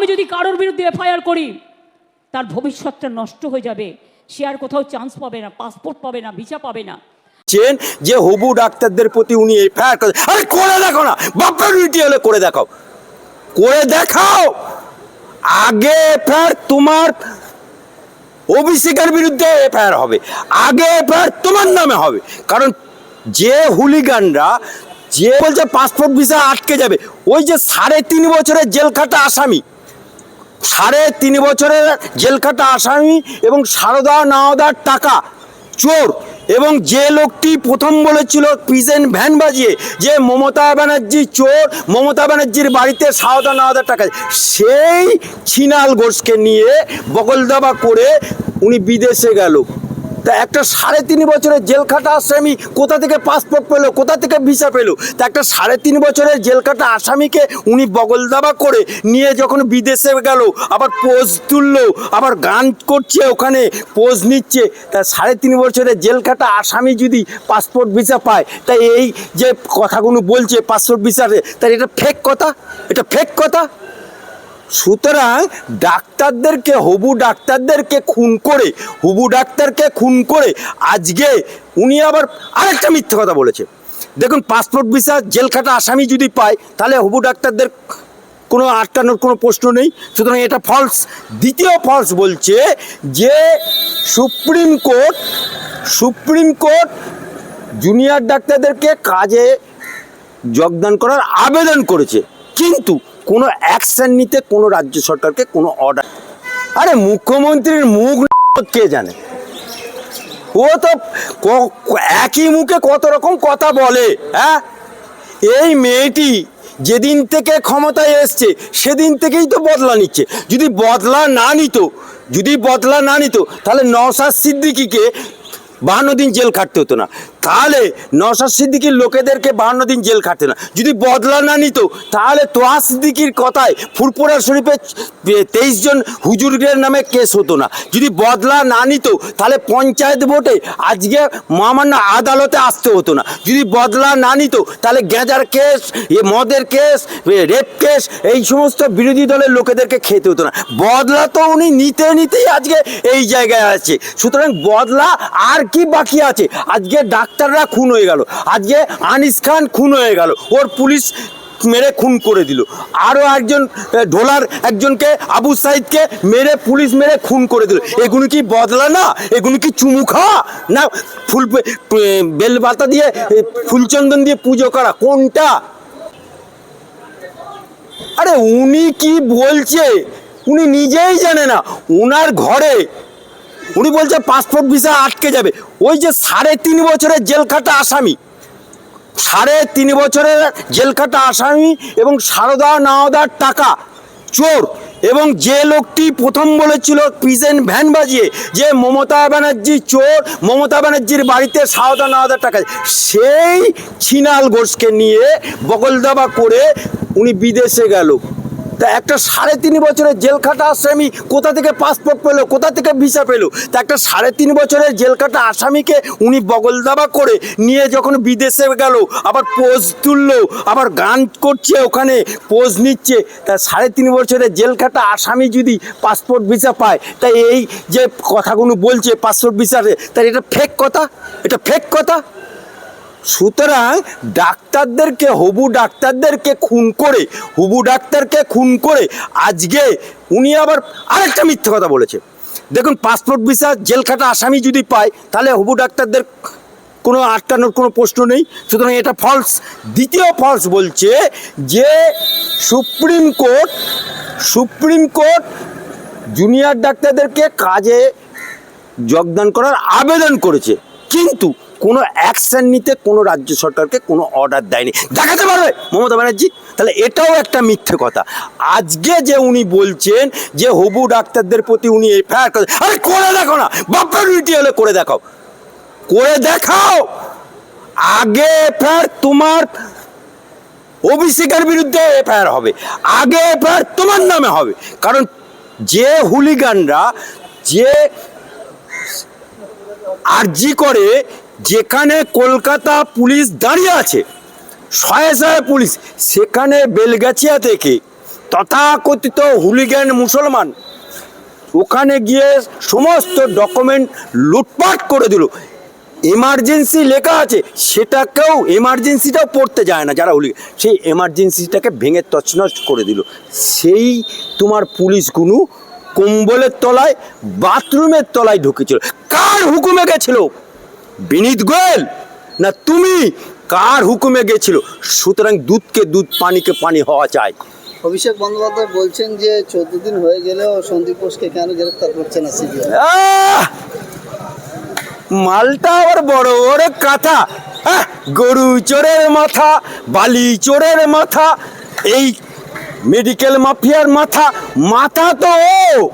আমি যদি কারোর বিরুদ্ধে এফআইআর করি, তার ভবিষ্যৎটা নষ্ট হয়ে যাবে। সে আর কোথাও চান্স পাবে না পাসপোর্ট পাবে না ভিসা পাবে না। চেন যে হবু ডাক্তারদের প্রতি উনি এফআইআর করে আরে করে দেখো না, বাপের রুটি হলে করে দেখাও। করে দেখাও। আগে এফআইআর তোমার অভিষেকের বিরুদ্ধে এফআইআর হবে। আগে এফআইআর তোমার নামে হবে। কারণ যে হুলিগানরা যে বলছে পাসপোর্ট ভিসা আটকে যাবে, ওই যে সাড়ে তিন বছরের জেল খাটা আসামি সাড়ে তিন বছরের জেল খাটা আসামি এবং সারদা নাওদার টাকা, চোর এবং যে লোকটি প্রথম বলেছিল প্রিজেন্ট ভ্যান বাজিয়ে যে মমতা ব্যানার্জি চোর, মমতা ব্যানার্জির বাড়িতে সারদা নাওদার টাকা, সেই ছিনাল ঘোষকে নিয়ে বকলদাবা করে উনি বিদেশে গেল। তা একটা সাড়ে তিন বছরের জেল খাটা আসামি কোথা থেকে পাসপোর্ট পেল, কোথা থেকে ভিসা পেল? তা একটা সাড়ে তিন বছরের জেল খাটা আসামিকে উনি বগলদাবা করে নিয়ে যখন বিদেশে গেল, আবার পোজ তুললো, আবার গান করছে ওখানে, পোজ নিচ্ছে, তা সাড়ে তিন বছরের জেল খাটা আসামি যদি পাসপোর্ট ভিসা পায় তাই এই যে কথাগুলো বলছে পাসপোর্ট ভিসাতে তাই এটা ফেক কথা? এটা ফেক কথা? সুতরাং ডাক্তারদেরকে, হবু ডাক্তারদেরকে খুন করে, হবু ডাক্তারকে খুন করে আজকে উনি আবার আরেকটা মিথ্যে কথা বলেছে। দেখুন, পাসপোর্ট ভিসা, জেল খাটা আসামি যদি পায়, তাহলে হবু ডাক্তারদের কোনো আটকানোর কোনো প্রশ্ন নেই। সুতরাং এটা ফলস দ্বিতীয় ফলস বলছে যে supreme court supreme court junior ডাক্তারদেরকে কাজে যোগদান করার আবেদন করেছে। কিন্তু কোনো অ্যাকশন নিতে কোনো রাজ্য সরকারকে কোনো অর্ডার আরে মুখ্যমন্ত্রীর মুখ কে জানে? ও তো একই মুখে কত রকম কথা বলে হ্যাঁ? এই মেয়েটি যেদিন থেকে ক্ষমতায় এসছে, সেদিন থেকেই তো বদলা নিচ্ছে। যদি বদলা না নিত, যদি বদলা না নিত, তাহলে নওসাদ সিদ্দিকিকে বাহান্ন দিন জেল খাটতে হতো না। তাহলে নওসাদ সিদ্দিকির লোকেদেরকে বাহান্ন দিন জেল খাটতে না। যদি বদলা না নিত, তাহলে তোহা সিদ্দিকির কথায় ফুরপুরা শরীফে তেইশ জন হুজুরের নামে কেস হতো না। যদি বদলা না নিত, তাহলে পঞ্চায়েত ভোটে আজকে মামান্য আদালতে আসতে হতো না। যদি বদলা না নিত, তাহলে গেঁজার কেস, এ, মদের কেস রেপ কেস, এই সমস্ত বিরোধী দলের লোকেদেরকে খেতে হতো না। বদলা তো উনি নিতে নিতেই আজকে এই জায়গায় আছে। সুতরাং বদলা আর কি বাকি আছে? আজকে ডাক্তাররা খুন হয়ে গেল। আজকে আনিস খান খুন হয়ে গেল। ওর পুলিশ মেরে খুন করে দিল। আরও একজন ঢোলার একজনকে, আবু সাইদকে মেরে, পুলিশ মেরে খুন করে দিল। এগুলো কি বদলা না? এগুলো কি চুমু খাওয়া না, ফুল বেলপাতা দিয়ে ফুলচন্দন দিয়ে পুজো করা। কোনটা? আরে উনি কি বলছে? উনি নিজেই জানে না। ওনার ঘরে উনি বলছে পাসপোর্ট ভিসা আটকে যাবে। ওই যে সাড়ে তিন বছরের জেল খাটা আসামি। সাড়ে তিন বছরের জেল খাটা আসামি এবং সারদা নাওদার টাকা, চোর এবং যে লোকটি প্রথম বলেছিল প্রিজেন্ট ভ্যান বাজিয়ে যে মমতা ব্যানার্জি চোর, মমতা ব্যানার্জির বাড়িতে সারদা নাওদার টাকা সেই ছিনাল ঘোষকে নিয়ে বগলদাবা করে উনি বিদেশে গেল। তা একটা সাড়ে তিন বছরের জেল খাটা আসামি কোথা থেকে পাসপোর্ট পেল, কোথা থেকে ভিসা পেল? তা একটা সাড়ে তিন বছরের জেল খাটা আসামিকে উনি বগলদাবা করে নিয়ে যখন বিদেশে গেল, আবার পোজ তুললো, আবার গান করছে ওখানে, পোজ নিচ্ছে। তা সাড়ে তিন বছরের জেল খাটা আসামি যদি পাসপোর্ট ভিসা পায় তাই এই যে কথাগুলো বলছে পাসপোর্ট ভিসাতে তাই এটা ফেক কথা? এটা ফেক কথা? সুতরাং ডাক্তারদেরকে, হবু ডাক্তারদেরকে খুন করে, হবু ডাক্তারকে খুন করে আজকে উনি আবার আরেকটা মিথ্যে কথা বলেছে। দেখুন, পাসপোর্ট ভিসা, জেল খাটা আসামি যদি পায়, তাহলে হবু ডাক্তারদের কোনো আটকানোর কোনো প্রশ্ন নেই। সুতরাং এটা ফলস দ্বিতীয় ফলস বলছে যে supreme court supreme court junior ডাক্তারদেরকে কাজে যোগদান করার আবেদন করেছে। কিন্তু কোনো অ্যাকশন নিতে কোনো রাজ্য সরকারকে কোনো অর্ডার দেয়নি। দেখাতে পারবে, মমতা ব্যানার্জি? তাহলে এটাও একটা মিথ্যে কথা। আজকে যে উনি বলছেন যে হবু ডাক্তারদের প্রতি উনি এফআইআর করে, আরে করে দেখো না, বাপের রুটি হলে করে দেখাও। করে দেখাও। আগে এফআইআর তোমার অভিষেকের বিরুদ্ধে এফআইআর হবে। আগে এফআইআর তোমার নামে হবে। কারণ যে হুলিগানরা যে আরজি করে যেখানে কলকাতা পুলিশ দাঁড়িয়ে আছে শয়ে পুলিশ, সেখানে বেলগাছিয়া থেকে তথাকথিত হুলিগ্যান মুসলমান ওখানে গিয়ে সমস্ত ডকুমেন্ট লুটপাট করে দিল। এমার্জেন্সি লেখা আছে, সেটাকেও এমার্জেন্সিটাও পড়তে যায় না যারা হুলি, সেই এমার্জেন্সিটাকে ভেঙে তছনছ করে দিল। সেই তোমার পুলিশগুলো কম্বলের তলায়, বাথরুমের তলায় ঢুকেছিল। কার হুকুমে গেছিল? বিনীত গোয়েল? না তুমি কার হুকুমে গেছিল? সুতরাং দুধকে দুধ পানিকে পানি হওয়া চাই। অভিষেক বন্দ্যোপাধ্যায় বলছেন যে চোদ্দ দিন হয়ে গেলেও সন্দীপ ঘোষকে কেন গ্রেফতার করছে না সিবিআই? মালটা আবার বড় বড় কাঁথা! গরু চোরের মাথা বালি চোরের মাথা এই মেডিকেল মাফিয়ার মাথা। মাথা তো ও!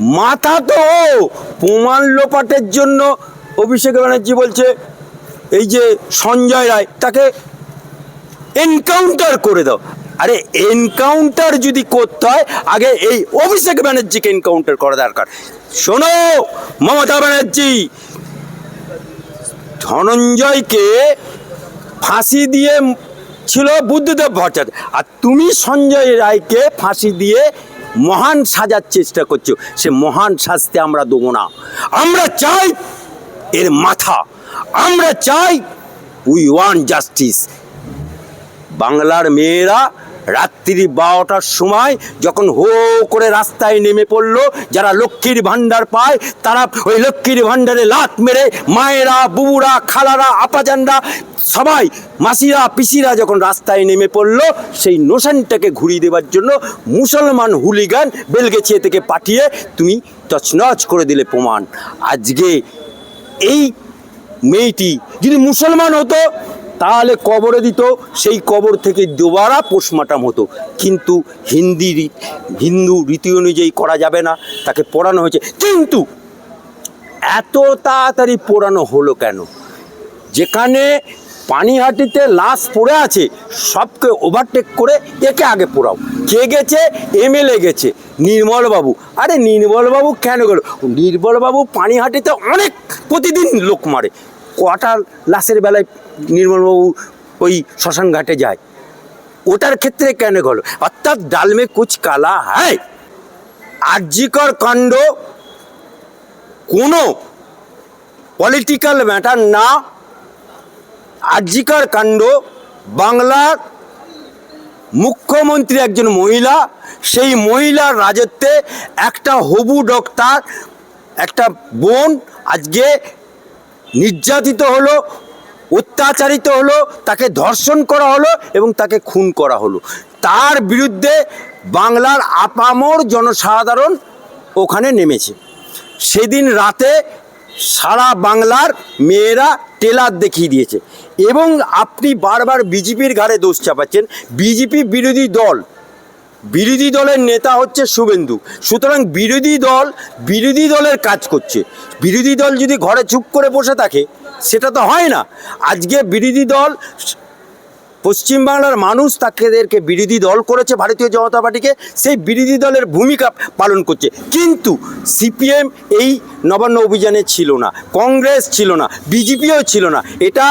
মাথা তো ও! প্রমাণ লোপাটের জন্য অভিষেক ব্যানার্জি বলছে, এই যে সঞ্জয় রায়, তাকে এনকাউন্টার করে দাও। আরে এনকাউন্টার যদি করতে হয়, আগে এই অভিষেক ব্যানার্জিকে এনকাউন্টার করা দরকার। শোনো, মমতা ব্যানার্জি, ধনঞ্জয়কে ফাঁসি দিয়ে ছিল বুদ্ধদেব ভট্টাচার্য। আর তুমি সঞ্জয় রায়কে ফাঁসি দিয়ে মহান সাজার চেষ্টা করছ। সে মহান সাজতে আমরা দেবো না। আমরা চাই এর মাথা। আমরা চাই উই ওয়ান জাস্টিস বাংলার মেয়েরা রাত্রি বারোটার সময় যখন হো করে রাস্তায় নেমে পড়ল, যারা লক্ষ্মীর ভাণ্ডার পায়, তারা ওই লক্ষ্মীর ভাণ্ডারে লাত মেরে মায়েরা, বুবুরা, খালারা, আপাজানরা, সবাই, মাসিরা, পিসিরা যখন রাস্তায় নেমে পড়ল, সেই নোশানটাকে ঘুরিয়ে দেওয়ার জন্য মুসলমান হুলিগান বেলগেছিয়ে থেকে পাঠিয়ে তুমি তছনছ করে দিলে প্রমাণ। আজকে এই মেয়েটি যদি মুসলমান হতো, তাহলে কবরে দিত, সেই কবর থেকে দুবারা পোস্টমার্টাম হতো। কিন্তু হিন্দি হিন্দু রীতি অনুযায়ী করা যাবে না, তাকে পড়ানো হয়েছে। কিন্তু এত তাড়াতাড়ি পোড়ানো হলো কেন? যেখানে পানিহাটিতে লাশ পড়ে আছে, সবকে ওভারটেক করে একে আগে পোড়াও। কে গেছে? এমএলএ গেছে, নির্মলবাবু। আরে নির্মলবাবু কেন গেল? নির্মলবাবু পানিহাটিতে অনেক প্রতিদিন লোক মারে। কটা লাশের বেলায় নির্মলবাবু ওই শ্মশান ঘাটে যায়? ওটার ক্ষেত্রে কেন গেল? অর্থাৎ ডালমে কুচ কালা হ্যায় আর্যিকর কাণ্ড কোনো পলিটিক্যাল ম্যাটার না আর্যিকর কাণ্ড, বাংলার মুখ্যমন্ত্রী একজন মহিলা, সেই মহিলার রাজত্বে একটা হবু ডক্টর, একটা বোন আজকে নির্যাতিত হলো, অত্যাচারিত হলো, তাকে ধর্ষণ করা হলো এবং তাকে খুন করা হলো। তার বিরুদ্ধে বাংলার আপামর জনসাধারণ ওখানে নেমেছে। সেদিন রাতে সারা বাংলার মেয়েরা টেলার দেখিয়ে দিয়েছে। এবং আপনি বারবার বিজেপির ঘাড়ে দোষ চাপাচ্ছেন। বিজেপি বিরোধী দল, বিরোধী দলের নেতা হচ্ছে শুভেন্দু। সুতরাং বিরোধী দল, বিরোধী দলের কাজ করছে। বিরোধী দল যদি ঘরে চুপ করে বসে থাকে, সেটা তো হয় না। আজকে বিরোধী দল পশ্চিমবাংলার মানুষ তাদেরকে বিরোধী দল করেছে ভারতীয় জনতা পার্টিকে, সেই বিরোধী দলের ভূমিকা পালন করছে। কিন্তু সিপিএম এই নবান্ন অভিযানে ছিল না, কংগ্রেস ছিল না, বিজেপিও ছিল না। এটা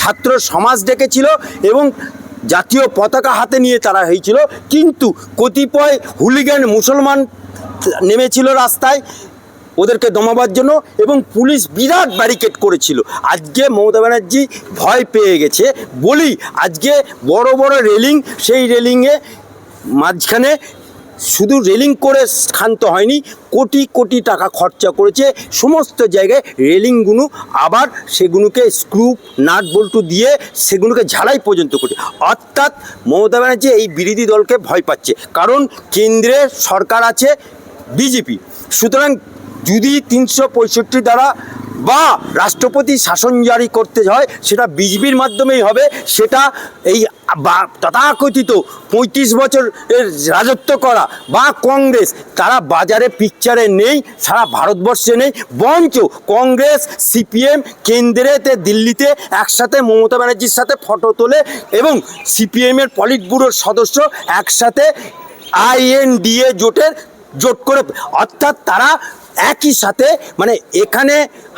ছাত্র সমাজ ডেকেছিল এবং জাতীয় পতাকা হাতে নিয়ে তারা হয়েছিল। কিন্তু কতিপয় হুলিগ্যান মুসলমান নেমেছিল রাস্তায় ওদেরকে দমাবার জন্য এবং পুলিশ বিরাট ব্যারিকেড করেছিল। আজকে মমতা ব্যানার্জি ভয় পেয়ে গেছে। বলি, আজকে বড় বড় রেলিং সেই রেলিংয়ে মাঝখানে শুধু রেলিং করে ক্ষান্ত হয়নি, কোটি কোটি টাকা খরচা করেছে। সমস্ত জায়গায় রেলিংগুলো আবার সেগুলোকে স্ক্রু নাট বল্টু দিয়ে সেগুলোকে ঝালাই পর্যন্ত করছে অর্থাৎ মমতা ব্যানার্জি এই বিরোধী দলকে ভয় পাচ্ছে। কারণ কেন্দ্রে সরকার আছে, বিজেপি। সুতরাং যদি তিনশো পঁয়ষট্টি দ্বারা বা রাষ্ট্রপতি শাসন জারি করতে হয়, সেটা বিজেপির মাধ্যমেই হবে, সেটা এই বা তথাকথিত পঁয়ত্রিশ বছর এর রাজত্ব করা বা কংগ্রেস, তারা বাজারে পিকচারে নেই, সারা ভারতবর্ষে নেই বঞ্চ কংগ্রেস, সিপিএম কেন্দ্রেতে দিল্লিতে একসাথে মমতা ব্যানার্জির সাথে ফটো তোলে এবং সিপিএমের পলিট ব্যুরোর সদস্য একসাথে আইএনডিএ জোটের জোট করে, অর্থাৎ তারা একই সাথে মানে এখানে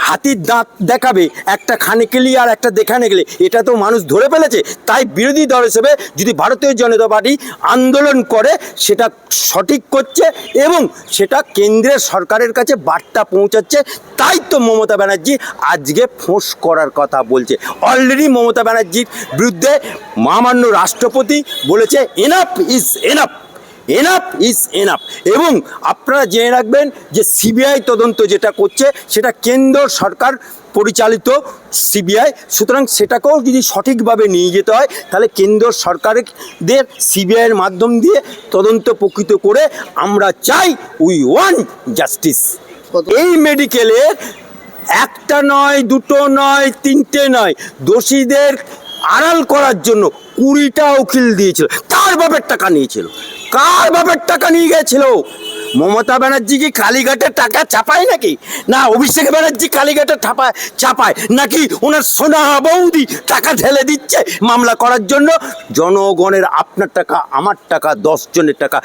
হাতির দাঁত দেখাবে, একটা খানে গেলি আর একটা দেখানে গেলে এটা তো মানুষ ধরে ফেলেছে। তাই বিরোধী দল হিসেবে যদি ভারতীয় জনতা পার্টি আন্দোলন করে, সেটা সঠিক করছে এবং সেটা কেন্দ্রের সরকারের কাছে বার্তা পৌঁছাচ্ছে, তাই তো মমতা ব্যানার্জি আজকে ফোঁস করার কথা বলছে। অলরেডি মমতা ব্যানার্জির বিরুদ্ধে মহামান্য রাষ্ট্রপতি বলেছে enough is enough enough is enough এবং আপনারা জেনে রাখবেন যে সিবিআই তদন্ত যেটা করছে সেটা কেন্দ্র সরকার পরিচালিত সিবিআই সুতরাং সেটাকেও যদি সঠিকভাবে নিয়ে যেতে হয় তাহলে কেন্দ্র সরকারদের সিবিআইয়ের মাধ্যম দিয়ে তদন্ত প্রকৃত করে আমরা চাই উই ওয়ান জাস্টিস এই মেডিকেলের একটা নয় দুটো নয় তিনটে নয় দোষীদের আড়াল করার জন্য কুড়িটা উকিল দিয়েছিল কার বাপের টাকা নিয়েছিল। কার বাপের টাকা নিয়ে গেছিল মমতা ব্যানার্জি কি কালীঘাটের টাকা চাপায় নাকি? না, অভিষেক ব্যানার্জি কালীঘাটে টাপায় চাপায় নাকি ওনার সোনা বৌদি টাকা ঢেলে দিচ্ছে মামলা করার জন্য? জনগণের আপনার টাকা, আমার টাকা, দশ জনের টাকা,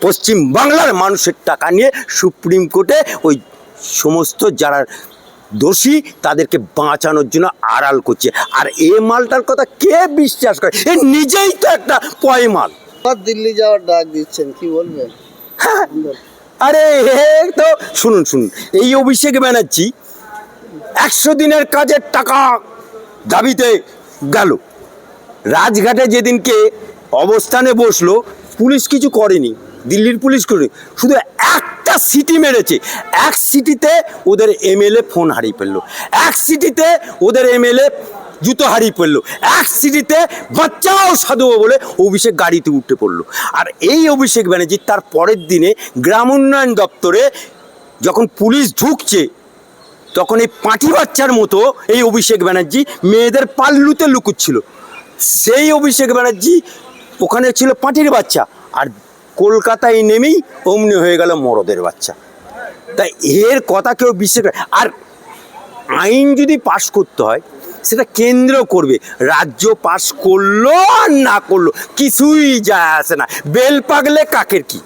পশ্চিম বাংলার মানুষের টাকা নিয়ে সুপ্রিম কোর্টে ওই সমস্ত যারা দোষী তাদেরকে বাঁচানোর জন্য আড়াল করছে। আর এ মালটার কথা কে বিশ্বাস করে? এ নিজেই তো একটা পয় মাল আবার দিল্লি যাওয়ার ডাক দিচ্ছেন, কি বলবেন? আরে, হে, তো শুনুন শুনুন, এই অভিষেক ব্যানার্জি একশো দিনের কাজের টাকা দাবিতে গেল। রাজঘাটে যেদিনকে অবস্থানে বসল, পুলিশ কিছু করেনি, দিল্লির পুলিশ করেনি, শুধু একটা সিটি মেরেছে। এক সিটিতে ওদের এমএলএ ফোন হারিয়ে ফেলল। এক সিটিতে ওদের এমএলএ জুতো হারিয়ে ফেলল এক সিটিতে বাচ্চাও সাধু বলে অভিষেক গাড়িতে উঠে পড়ল। আর এই অভিষেক ব্যানার্জি তার পরের দিনে গ্রাম উন্নয়ন দপ্তরে যখন পুলিশ ঢুকছে, তখন এই পাঁটি বাচ্চার মতো এই অভিষেক ব্যানার্জি মেয়েদের পাল্লুতে লুকুচ্ছিল। সেই অভিষেক ব্যানার্জি ওখানে ছিল পাঁটির বাচ্চা আর কলকাতায় নেমেই অমনি হয়ে গেল মরদের বাচ্চা। তাই এর কথা কেউ বিশ্বাস আর আইন যদি পাশ করতে হয় সেটা কেন্দ্র করবে। রাজ্য পাশ করল আর না করল, কিছুই যায় আসে না। বেল পাগলে কাকের কি?